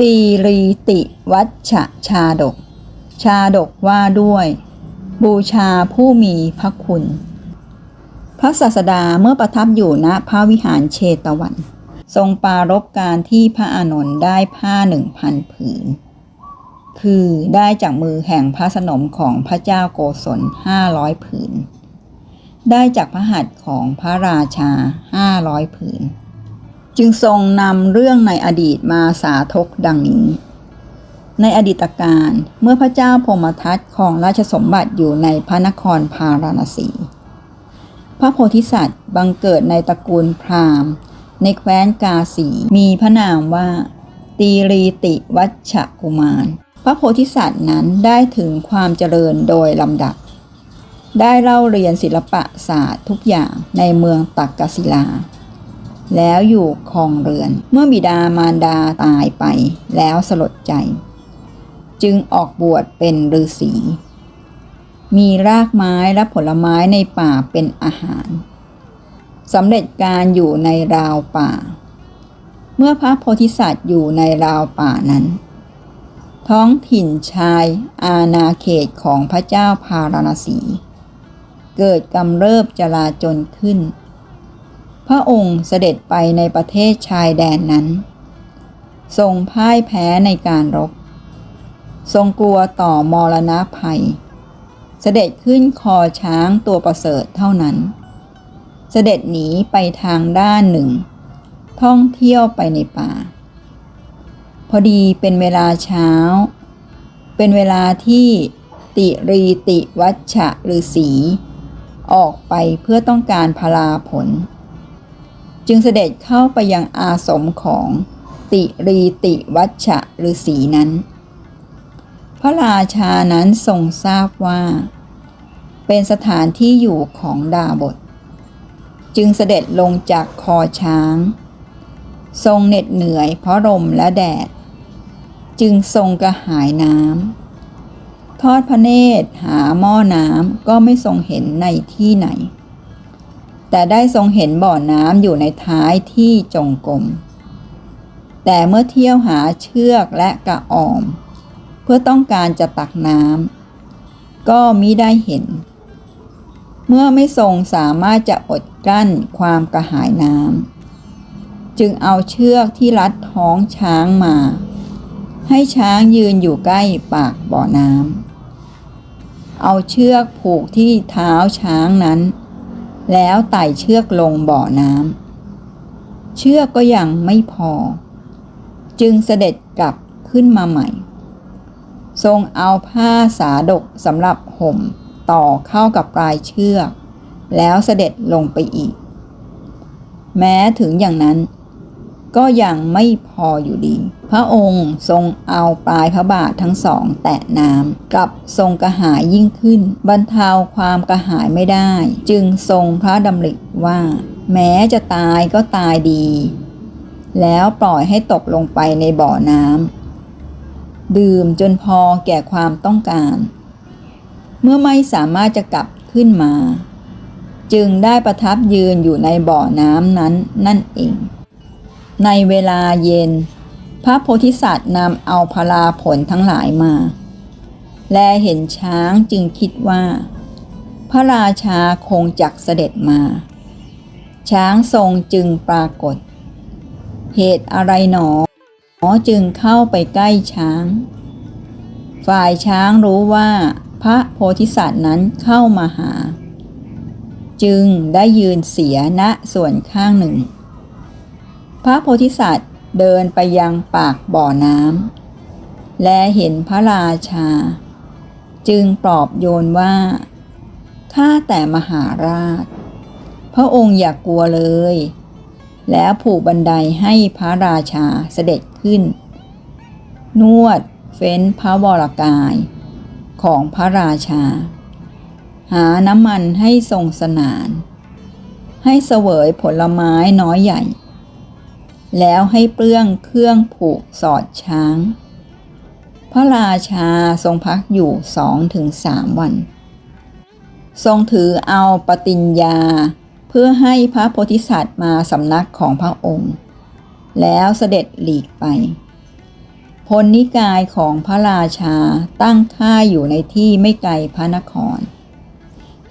ตีรีติวัชชาดก ชาดกว่าด้วย บูชาผู้มีพระคุณ พระศาสดาเมื่อประทับอยู่ณพระวิหารเชตวัน ทรงปรารบการที่พระอานนท์ได้ผ้าหนึ่งพันผืน คือได้จากมือแห่งพระสนมของพระเจ้าโกศลห้าร้อยผืน ได้จากพระหัตถ์ของพระราชาห้าร้อยผืน จึงทรงนำเรื่องในอดีตมาสาธกดังนี้ ในอดีตการเมื่อพระเจ้าพมทัตของราชสมบัติอยู่ในพระนครพาราณสี พระโพธิสัตว์บังเกิดในตระกูลพราหมณ์ ในแคว้นกาสีมีพระนามว่า ตีรีติวัชกุมาร พระโพธิสัตว์นั้นได้ถึงความเจริญโดยลำดับ ได้เล่าเรียนศิลปะศาสตร์ทุกอย่างในเมืองตักกศิลา แล้วอยู่คองเรือน เมื่อบิดามารดาตายไป แล้วสลดใจ จึงออกบวชเป็นฤาษีมีรากไม้และผลไม้ในป่าเป็นอาหารสำเร็จการอยู่ในราวป่า เมื่อพระโพธิสัตว์อยู่ในราวป่านั้น ท้องถิ่นชายอาณาเขตของพระเจ้าพาราณสี เกิดกำเริบจลาจนขึ้น พระองค์เสด็จไปในประเทศชายแดนนั้น ทรงพ่ายแพ้ในการรบ ทรงกลัวต่อมรณะภัย เสด็จขึ้นคอช้างตัวประเสริฐเท่านั้น เสด็จหนีไปทางด้านหนึ่ง ท่องเที่ยวไปในป่า พอดีเป็นเวลาเช้า เป็นเวลาที่ติรีติวัชชะฤาษีออกไปเพื่อต้องการพลาผล จึงเสด็จเข้าไปยังอาสมของติรีติวัชะฤาษีนั้น พระราชานั้นทรงทราบว่า เป็นสถานที่อยู่ของดาบท จึงเสด็จลงจากคอช้าง ทรงเหน็ดเหนื่อยเพราะลมและแดด จึงทรงกระหายน้ำทอดพระเนตรหาหม้อน้ำก็ไม่ทรงเห็นในที่ไหน แต่ได้ทรงเห็นบ่อน้ำอยู่ในท้ายที่จงกรมแต่เมื่อเที่ยวหาเชือกและกระออม เพื่อต้องการจะตักน้ำก็มิได้เห็น เมื่อไม่ทรงสามารถจะอดกั้นความกระหายน้ำจึงเอาเชือกที่รัดท้องช้างมา ให้ช้างยืนอยู่ใกล้ปากบ่อน้ำเอาเชือกผูกที่เท้าช้างนั้น แล้วไต่เชือกลงบ่อน้ำเชือกก็ยังไม่พอ จึงเสด็จกลับขึ้นมาใหม่ ทรงเอาผ้าสาดกสำหรับห่มต่อเข้ากับปลายเชือก แล้วเสด็จลงไปอีก แม้ถึงอย่างนั้น ก็ยังไม่พออยู่ดี พระองค์ทรงเอาปลายพระบาททั้งสองแตะน้ำกับทรงกระหายยิ่งขึ้น บรรเทาความกระหายไม่ได้ จึงทรงพระดำริว่า แม้จะตายก็ตายดี แล้วปล่อยให้ตกลงไปในบ่อน้ำดื่มจนพอแก่ความต้องการ เมื่อไม่สามารถจะกลับขึ้นมา จึงได้ประทับยืนอยู่ในบ่อน้ำนั้นนั่นเอง ในเวลาเย็น พระโพธิสัตว์นำเอาพลาผลทั้งหลายมา และเห็นช้างจึงคิดว่า พระราชาคงจักเสด็จมา ช้างทรงจึงปรากฏ เหตุอะไรหนอจึงเข้าไปใกล้ช้าง ฝ่ายช้างรู้ว่าพระโพธิสัตว์นั้นเข้ามาหา จึงได้ยืนเสียณส่วนข้างหนึ่ง พระโพธิสัตว์เดินไปยังปากบ่อน้ำและเห็นพระราชา จึงปลอบโยนว่า ข้าแต่มหาราช พระองค์อย่ากกลัวเลย แล้วผูกบันไดให้พระราชาเสด็จขึ้น นวดเฟ้นพระวรกายของพระราชา หาน้ำมันให้ทรงสนาน ให้เสวยผลไม้น้อยใหญ่ แล้วให้เปลื้องเครื่องผูกสอดช้าง พระราชาทรงพักอยู่สองถึงสามวัน ทรงถือเอาปฏิญญา เพื่อให้พระโพธิสัตว์มาสำนักของพระองค์ แล้วเสด็จหลีกไปพลนิกายของพระราชาตั้งค่ายอยู่ในที่ไม่ไกลพระนคร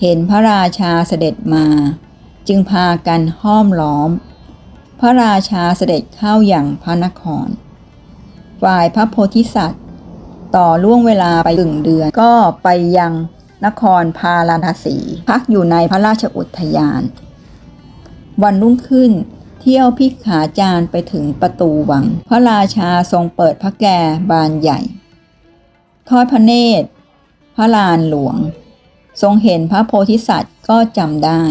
เห็นพระราชาเสด็จมา จึงพากันห้อมล้อม พระราชาเสด็จเข้าอย่างพระนคร ฝ่ายพระโพธิสัตว์ ต่อล่วงเวลาไปหนึ่งเดือนก็ไปยังนครพาราณสี พักอยู่ในพระราชอุทยาน วันรุ่งขึ้นเที่ยวพิกขาจารไปถึงประตูวัง พระราชาทรงเปิดพระแกบานใหญ่ ทอดพระเนตร พระลานหลวง ทรงเห็นพระโพธิสัตว์ก็จำได้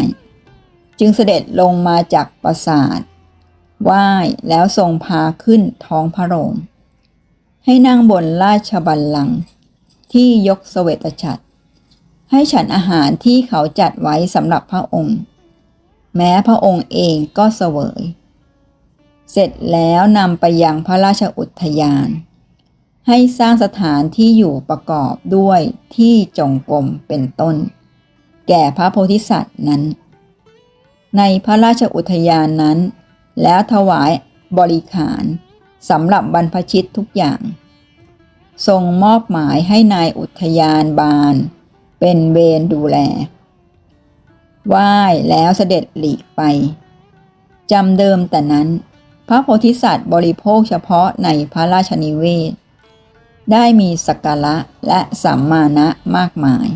จึงเสด็จลงมาจากปราสาท ไหว้แล้วทรงพาขึ้นท้องพระโรงให้นั่งบนราชบัลลังก์ที่ยกเสวตฉัตรให้ฉันอาหารที่เขาจัดไว้สำหรับพระองค์ แม้พระองค์เองก็เสวย เสร็จแล้วนำไปยังพระราชอุทยาน ให้สร้างสถานที่อยู่ประกอบด้วยที่จงกรมเป็นต้น แก่พระโพธิสัตว์นั้น ในพระราชอุทยานนั้น แล้วถวายบริขารสำหรับบรรพชิตทุกอย่าง ทรงมอบหมายให้นายอุทยานบาล เป็นเวรดูแลไหว้แล้วเสด็จหลีกไปจำเดิมแต่นั้น พระโพธิสัตว์บริโภคเฉพาะในพระราชนิเวศ ได้มีสักการะและสัมมาณะมากมาย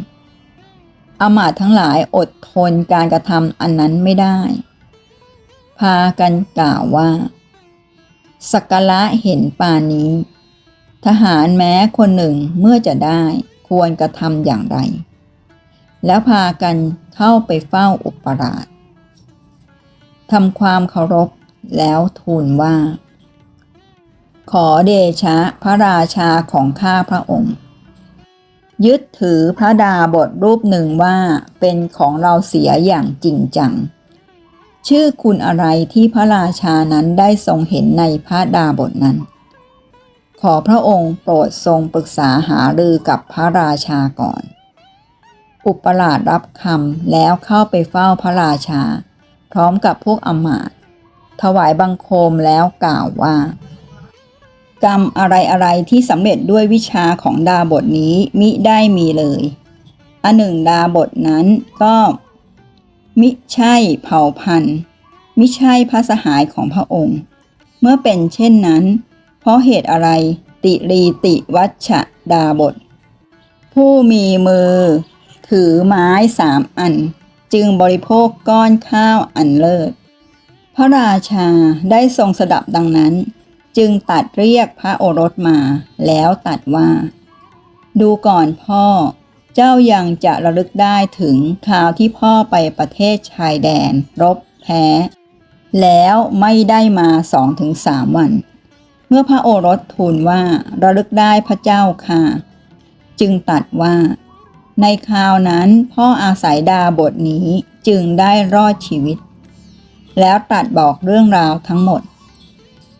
อมาตทั้งหลายอดทนการกระทำอันนั้นไม่ได้ พากันกล่าวว่า สักการะเห็นป่านี้ ทหารแม้คนหนึ่งเมื่อจะได้ควรกระทำอย่างไร แล้วพากันเข้าไปเฝ้าอุปราชทำความเคารพแล้วทูลว่า ขอเดชะพระราชาของข้าพระองค์ ยึดถือพระดาบทรูปหนึ่งว่าเป็นของเราเสียอย่างจริงจัง ชื่อคุณอะไรที่พระราชานั้นได้ทรงเห็นในพระดาบทนั้น ขอพระองค์โปรดทรงปรึกษาหารือกับพระราชาก่อน อุปราชรับคำแล้วเข้าไปเฝ้าพระราชา พร้อมกับพวกอมาตถวายบังคมแล้วกล่าวว่า กรรมอะไรอะไรที่สำเร็จด้วยวิชาของดาบทนี้มิได้มีเลยอันหนึ่งดาบทนั้นก็ มิใช่เผ่าพันธุ์ มิใช่พระสหายของพระองค์ เมื่อเป็นเช่นนั้น เพราะเหตุอะไรติรีติวัชดาบท ผู้มีมือ ถือไม้สามอัน จึงบริโภคก้อนข้าวอันเลิศ พระราชาได้ทรงสดับดังนั้น จึงตัดเรียกพระโอรสมาแล้วตัดว่า ดูก่อนพ่อ เจ้ายังจะระลึกได้ถึงคราวที่พ่อไปประเทศชายแดน รบแพ้ แล้วไม่ได้มาสองถึงสามวัน เมื่อพระโอรสทูลว่าระลึกได้พระเจ้าค่ะ จึงตัดว่า ในคราวนั้นพ่ออาศัยดาบทนี้จึงได้รอดชีวิต แล้วตัดบอกเรื่องราวทั้งหมด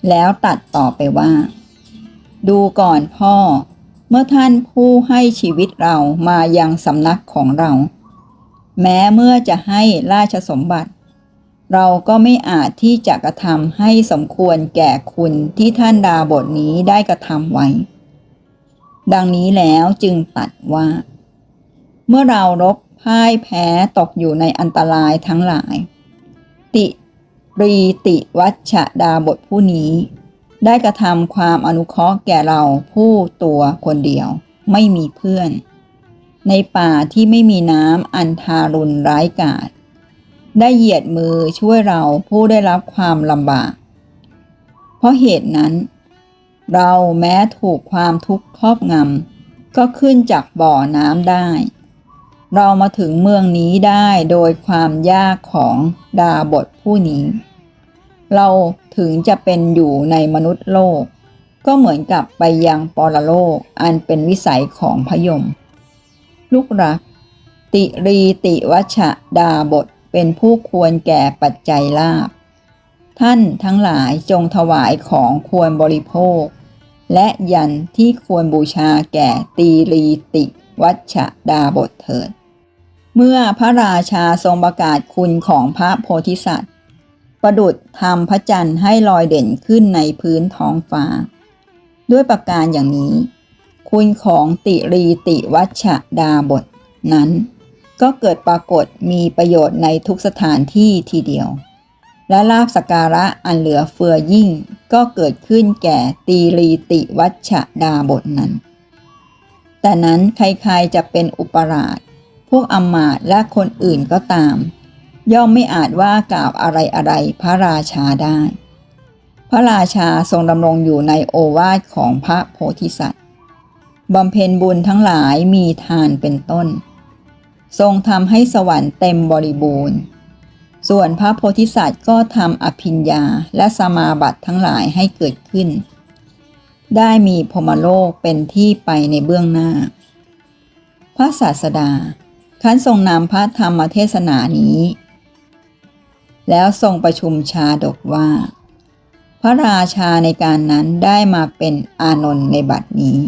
แล้วตัดต่อไปว่า ดูก่อนพ่อ เมื่อท่านผู้ให้ชีวิตเรามายังสำนักของเรา แม้เมื่อจะให้ราชสมบัติ เราก็ไม่อาจที่จะกระทำให้สมควรแก่คุณที่ท่านดาบทนี้ได้กระทำไว้ ดังนี้แล้วจึงตัดว่า เมื่อเรารบพ่ายแพ้ตกอยู่ในอันตรายทั้งหลาย ติรีติวัชดาบทผู้นี้ ได้กระทำความอนุเคราะห์แก่เราผู้ตัวคนเดียว ไม่มีเพื่อน ในป่าที่ไม่มีน้ำอันทารุณร้ายกาจได้เหยียดมือช่วยเราผู้ได้รับความลำบาก เพราะเหตุนั้น เราแม้ถูกความทุกข์ครอบงำก็ขึ้นจากบ่อน้ำได้ เรามาถึงเมืองนี้ได้โดยความยากของดาบทผู้นี้ เราถึงจะเป็นอยู่ในมนุษย์โลก ก็เหมือนกับไปยังปรโลกอันเป็นวิสัยของพยม ลูกรัก ติรีติวัชดาบทเป็นผู้ควรแก่ปัจจัยลาภท่านทั้งหลายจงถวายของควรบริโภค และยันที่ควรบูชาแก่ตีรีติวัชดาบทเถิด เมื่อพระราชาทรงประกาศคุณของพระโพธิสัตว์ ประดุดทำพระจันทร์ให้ลอยเด่นขึ้นในพื้นท้องฟ้า ด้วยประการอย่างนี้ คุณของติรีติวัชดาบทนั้น ก็เกิดปรากฏมีประโยชน์ในทุกสถานที่ทีเดียว และลาบสการะอันเหลือเฟือยิ่งก็เกิดขึ้นแก่ตีรีติวัชดาบทนั้น แต่นั้นใครๆจะเป็นอุปราช พวกอมาตและคนอื่นก็ตาม ย่อมไม่อาจว่ากล่าวอะไรอะไรพระราชาได้ พระราชาทรงดำรงอยู่ในโอวาทของพระโพธิสัตว์บำเพ็ญบุญทั้งหลายมีทานเป็นต้น ทรงทำให้สวรรค์เต็มบริบูรณ์ ส่วนพระโพธิสัตว์ก็ทำอภิญญาและสมาบัติทั้งหลายให้เกิดขึ้น ได้มีพมโลกเป็นที่ไปในเบื้องหน้า พระศาสดาคันทรงนำพระธรรมเทศนานี้ แล้วทรงประชุมชาดกว่า พระราชาในการนั้นได้มาเป็นอานนท์ในบัดนี้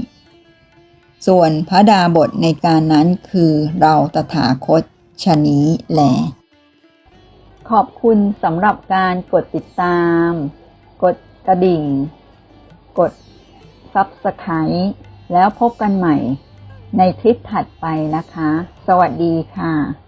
ส่วนพระดาบทในการนั้นคือเราตถาคตชะนี้แลขอบคุณสำหรับการกดติดตาม กดกระดิ่ง กด Subscribe แล้วพบกันใหม่ในคลิปถัดไปนะคะ สวัสดีค่ะ